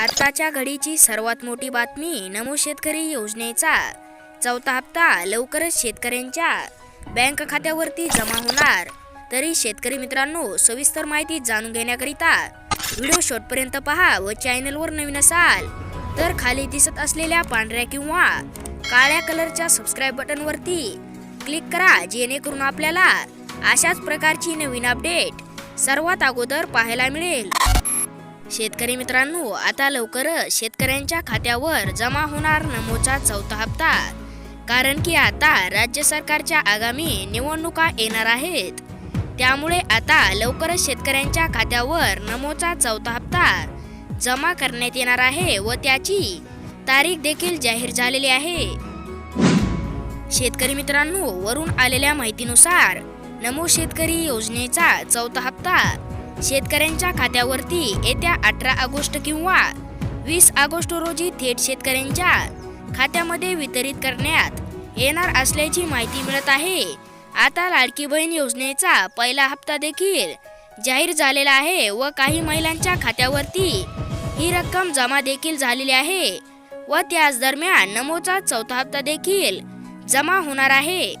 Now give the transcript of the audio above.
आताच्या घडीची सर्वात मोठी बातमी नमो शेतकरी योजनेचा. चौथा हप्ता लवकरच शेतकऱ्यांच्या बँक खात्यावरती जमा होणार. तरी शेतकरी मित्रांनो सविस्तर माहिती जाणून घेण्याकरिता व्हिडिओ शॉर्टपर्यंत पहा व चॅनलवर नवीन असाल तर खाली दिसत असलेल्या पांढऱ्या किंवा काळ्या कलरच्या सबस्क्राईब बटनवरती क्लिक करा जेणेकरून आपल्याला अशाच प्रकारची नवीन अपडेट सर्वात अगोदर पाहायला मिळेल. शेतकरी मित्रांनो आता लवकर शेतकऱ्यांच्या खात्यावर जमा होणार नमोचा चौथा हप्ता. कारण की आता राज्य सरकारच्या आगामी निवडणुका येणार आहेत. त्यामुळे आता लवकरच शेतकऱ्यांच्या खात्यावर नमोचा चौथा हप्ता जमा करण्यात येणार आहे व त्याची तारीख देखील जाहीर झालेली आहे. शेतकरी मित्रांनो वरून आलेल्या माहितीनुसार नमो शेतकरी योजनेचा चौथा हप्ता शेतकऱ्यांच्या खात्यावरती येत्या अठरा ऑगस्ट किंवा वीस ऑगस्ट रोजी थेट शेतकऱ्यांच्या खात्यामध्ये वितरित करण्यात येणार असल्याची माहिती मिळत आहे. आता लाडकी बहीण योजनेचा पहिला हप्ता देखील जाहीर झालेला आहे व काही महिलांच्या खात्यावरती ही रक्कम जमा देखील झालेली आहे व त्याच दरम्यान नमोचा चौथा हप्ता देखील जमा होणार आहे.